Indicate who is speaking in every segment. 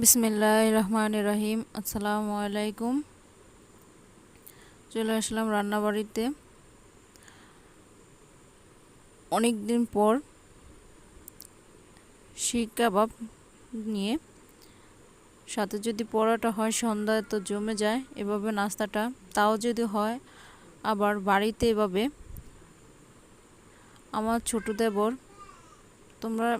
Speaker 1: বিসমিল্লাহ রহমান রহিম আসসালামু আলাইকুম চলে আসলাম রান্নাবাড়িতে। অনেক দিন পর শিক কাবাব নিয়ে। সাথে যদি পরোটা হয়, সন্ধ্যায় তো জমে যায়, এভাবে নাস্তাটা। তাও যদি হয়, আবার বাড়িতে এভাবে। আমার ছোটো দেবর, তোমরা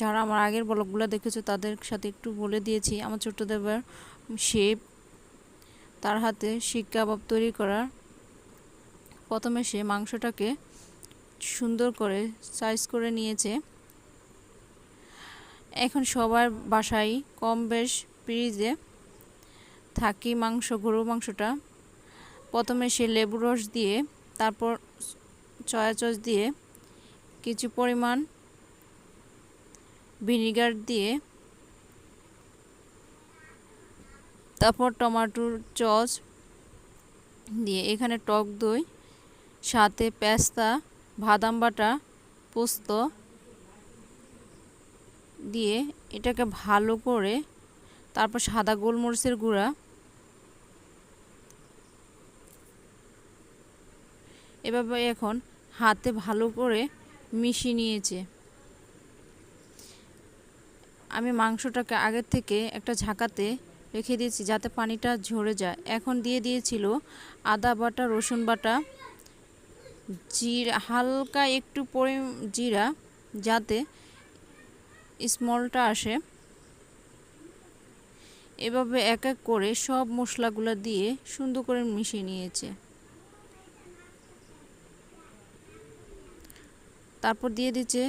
Speaker 1: যারা আমার আগের ব্লগগুলো দেখেছ তাদের সাথে একটু বলে দিয়েছি। আমার ছোট্ট দেবের শেপ তার হাতে শিক কাবাব তৈরি করার প্রথমে সে মাংসটাকে সুন্দর করে সাইজ করে নিয়েছে। এখন সবার বাসায় কম বেশ ফ্রিজে থাকি মাংস গরু মাংসটা। প্রথমে সে লেবু রস দিয়ে, তারপর চয়া চস দিয়ে কিছু পরিমাণ ভিনিগার দিয়ে, তারপর টমাটোর চচ দিয়ে এখানে টক দই, সাথে পেস্তা, বাদাম বাটা, পোস্ত দিয়ে এটাকে ভালো করে, তারপর সাদা গোলমরিচের গুঁড়া এভাবে এখন হাতে ভালো করে মিশিয়ে নিয়েছে। আমি মাংসটাকে আগের থেকে একটা ঝাঁকাতে রেখে দিয়েছি যাতে পানিটা ঝরে যায়। এখন দিয়ে দিয়েছিল আদা বাটা, রসুন বাটা, জিরা, হালকা একটু পরি জিরা যাতে স্মলটা আসে। এভাবে এক এক করে সব মশলাগুলো দিয়ে সুন্দর করে মিশিয়ে নিয়েছে। তারপর দিয়ে দিচ্ছে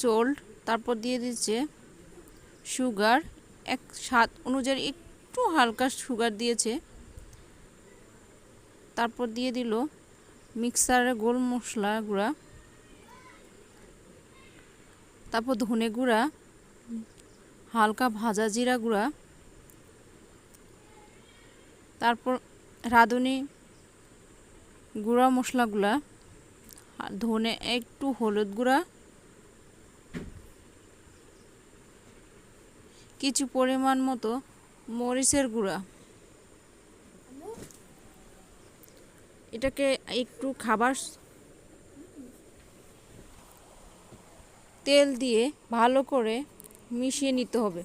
Speaker 1: চোল্ড তারপর দিয়ে দিচ্ছে সুগার, এক স্বাদ অনুযায়ী একটু হালকা সুগার দিয়েছে। তারপর দিয়ে দিল মিক্সারে গোল মশলা গুঁড়া। তারপর ধনে গুঁড়া, হালকা ভাজা জিরা গুঁড়া। তারপর রাঁধুনি গুঁড়া মশলাগুলা ধনে একটু হলুদ গুঁড়া। কিছু পরিমাণ মতো মরিচের গুঁড়া। এটাকে একটু খাবার তেল দিয়ে ভালো করে মিশিয়ে নিতে হবে।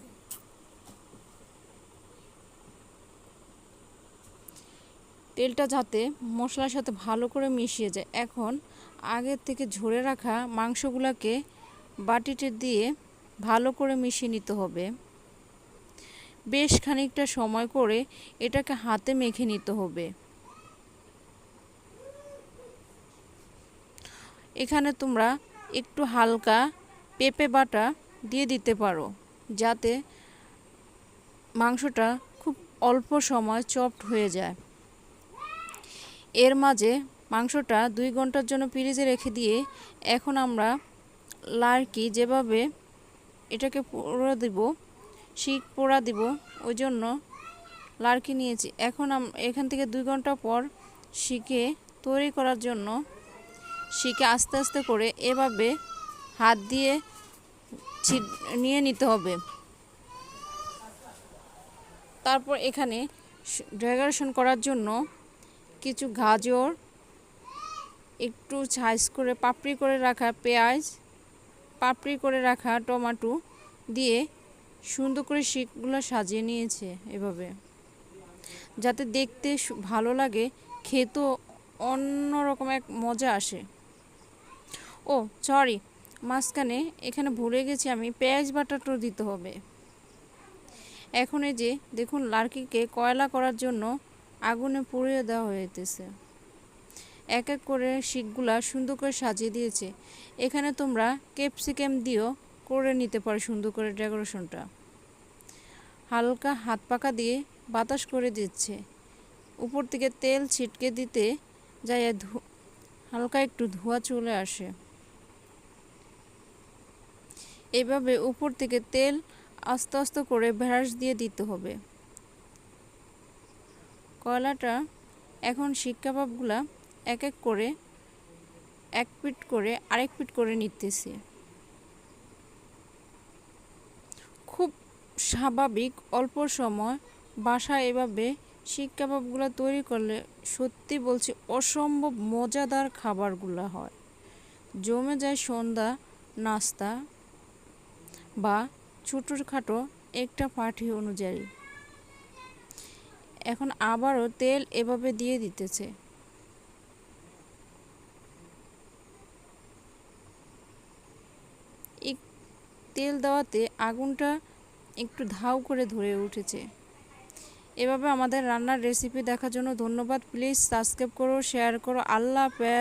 Speaker 1: তেলটা যাতে মশলার সাথে ভালো করে মিশিয়ে যায়। এখন আগের থেকে ঝরে রাখা মাংসগুলোকে বাটিতে দিয়ে ভালো করে মিশিয়ে নিতে হবে। বেশ খানিকটা সময় করে এটাকে হাতে মেখে নিতে হবে। এখানে তোমরা একটু হালকা পেঁপে বাটা দিয়ে দিতে পারো, যাতে মাংসটা খুব অল্প সময় চপড হয়ে যায়। এর মাঝে মাংসটা দুই ঘণ্টার জন্য ফ্রিজে রেখে দিয়ে এখন আমরা লার্কি যেভাবে এটাকে পুরো দেব শিক পোড়া দিব ওই জন্য লার্কি নিয়েছি। এখন এখান থেকে দুই ঘণ্টা পর শিকে তৈরি করার জন্য শিকে আস্তে আস্তে করে এভাবে হাত দিয়ে নিয়ে নিতে হবে। তারপর এখানে ডেকোরেশন করার জন্য কিছু গাজর, একটু সাইজ করে, পাপড়ি করে রাখা পেঁয়াজ, পাপড়ি করে রাখা টমাটো দিয়ে সুন্দর করে শিকগুলো সাজিয়ে নিয়েছে এভাবে। যাতে দেখতে ভালো লাগে, খেতেও অন্যরকম এক মজা আসে। ও সরি মাঝখানে এখানে ভুলে গেছি আমি, পেঁয়াজ বাটাটাও দিতে হবে। এখন এই যে, দেখুন লার্কিকে কয়লা করার জন্য আগুনে পুড়িয়ে দেওয়া হয়েছে এক এক করে শিকগুলা সুন্দর করে সাজিয়ে দিয়েছে। এখানে তোমরা ক্যাপসিকাম দিয়েও করে নিতে পারে সুন্দর করে ডেকোরেশনটা। হালকা হাত পাকা দিয়ে বাতাস করে দিচ্ছে। উপর থেকে তেল ছিটকে দিতে যাই হালকা একটু ধোয়া চলে আসে। এভাবে উপর থেকে তেল আস্তে আস্তে করে ভ্যারাস দিয়ে দিতে হবে। কয়লাটা এখন শিক কাবাবগুলা এক এক করে এক পিট করে আরেক পিট করে নিতেছি। খুব স্বাভাবিক, অল্প সময় বাসায় এভাবে শিক কাবাবগুলো তৈরি করলে সত্যি বলছি অসম্ভব মজাদার খাবারগুলো হয়। জমে যায় সন্ধ্যা, নাস্তা বা ছোটোখাটো একটা পার্টি অনুযায়ী। এখন আবারও তেল এভাবে দিয়ে দিতেছে এক- তেল দেওয়াতে আগুনটা একটু ধাউ করে ধরে উঠেছে। এভাবে আমাদের রান্নার রেসিপি দেখার জন্য ধন্যবাদ। প্লিজ সাবস্ক্রাইব করো শেয়ার করো। আল্লাহ